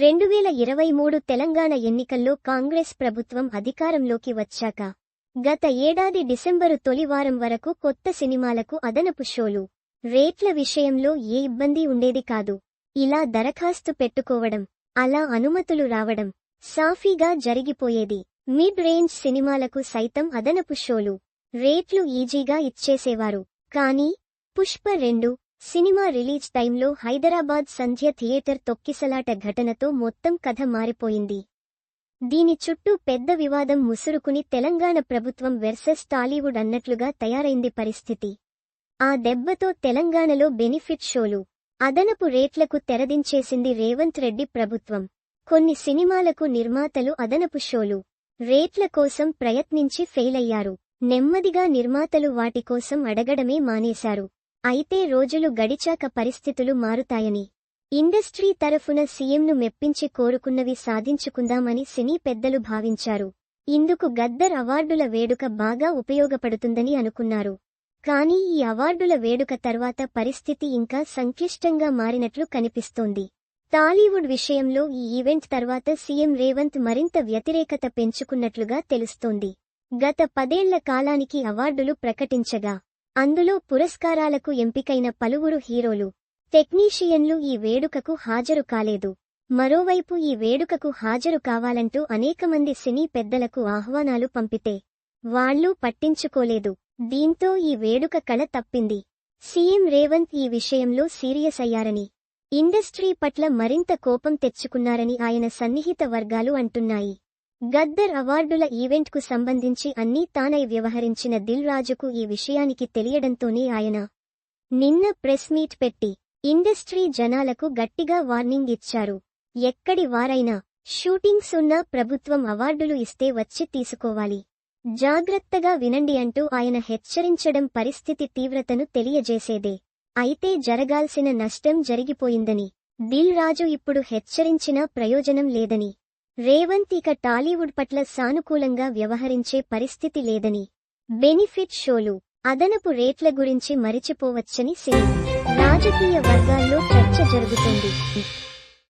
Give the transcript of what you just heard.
రెండు వేల ఇరవై మూడు తెలంగాణ ఎన్నికల్లో కాంగ్రెస్ ప్రభుత్వం అధికారంలోకి వచ్చాక గత ఏడాది డిసెంబరు తొలి వారం వరకు కొత్త సినిమాలకు అదనపు షోలు రేట్ల విషయంలో ఏ ఇబ్బంది ఉండేది కాదు. ఇలా దరఖాస్తు పెట్టుకోవడం అలా అనుమతులు రావడం సాఫీగా జరిగిపోయేది. మిడ్ రేంజ్ సినిమాలకు సైతం అదనపు షోలు రేట్లు ఈజీగా ఇచ్చేసేవారు. కానీ పుష్ప రెండు సినిమా రిలీజ్ టైంలో హైదరాబాద్ సంధ్య థియేటర్ తొక్కిసలాట ఘటనతో మొత్తం కథ మారిపోయింది. దీని చుట్టూ పెద్ద వివాదం ముసురుకుని తెలంగాణ ప్రభుత్వం వెర్సెస్ టాలీవుడ్ అన్నట్లుగా తయారైంది పరిస్థితి. ఆ దెబ్బతో తెలంగాణలో బెనిఫిట్ షోలు అదనపు రేట్లకు తెరదించేసింది రేవంత్ రెడ్డి ప్రభుత్వం. కొన్ని సినిమాలకు నిర్మాతలు అదనపు షోలు రేట్ల కోసం ప్రయత్నించి ఫెయిలయ్యారు. నెమ్మదిగా నిర్మాతలు వాటికోసం అడగడమే మానేశారు. అయితే రోజులు గడిచాక పరిస్థితులు మారుతాయని. ఇండస్ట్రీ తరఫున సీఎంను మెప్పించి కోరుకున్నవి సాధించుకుందామని సినీ పెద్దలు భావించారు. ఇందుకు గద్దర్ అవార్డుల వేడుక బాగా ఉపయోగపడుతుందని అనుకున్నారు. కానీ ఈ అవార్డుల వేడుక తర్వాత పరిస్థితి ఇంకా సంక్లిష్టంగా మారినట్లు కనిపిస్తోంది. టాలీవుడ్ విషయంలో ఈ ఈవెంట్ తర్వాత సీఎం రేవంత్ మరింత వ్యతిరేకత పెంచుకున్నట్లుగా తెలుస్తోంది. గత పదేళ్ళ కాలానికి అవార్డులు ప్రకటించగా అందులో పురస్కారాలకు ఎంపికైన పలువురు హీరోలు. టెక్నీషియన్లు ఈ వేడుకకు హాజరు కాలేదు. మరోవైపు ఈ వేడుకకు హాజరు కావాలంటూ అనేకమంది సినీ పెద్దలకు ఆహ్వానాలు పంపితే వాళ్ళూ పట్టించుకోలేదు. దీంతో ఈ వేడుక కళ తప్పింది. సీఎం రేవంత్ ఈ విషయంలో సీరియస్ అయ్యారని ఇండస్ట్రీ పట్ల మరింత కోపం తెచ్చుకున్నారని ఆయన సన్నిహిత వర్గాలు అంటున్నాయి. గద్దర్ అవార్డుల ఈవెంట్కు సంబంధించి అన్నీ తానై వ్యవహరించిన దిల్ రాజుకు ఈ విషయానికి తెలియడంతోనే ఆయన నిన్న ప్రెస్ మీట్ పెట్టి ఇండస్ట్రీ జనాలకు గట్టిగా వార్నింగ్ ఇచ్చారు. ఎక్కడి వారైనా షూటింగ్స్ ఉన్న ప్రభుత్వం అవార్డులు ఇస్తే వచ్చి తీసుకోవాలి. జాగ్రత్తగా వినండి అంటూ ఆయన హెచ్చరించడం పరిస్థితి తీవ్రతను తెలియజేసేదే. అయితే జరగాల్సిన నష్టం జరిగిపోయిందని దిల్ రాజు ఇప్పుడు హెచ్చరించినా ప్రయోజనం లేదని రేవంత్ ఇక టాలీవుడ్ పట్ల సానుకూలంగా వ్యవహరించే పరిస్థితి లేదని. బెనిఫిట్ షోలు అదనపు రేట్ల గురించి మరిచిపోవచ్చని సినీ రాజకీయ వర్గాల్లో చర్చ జరుగుతుంది.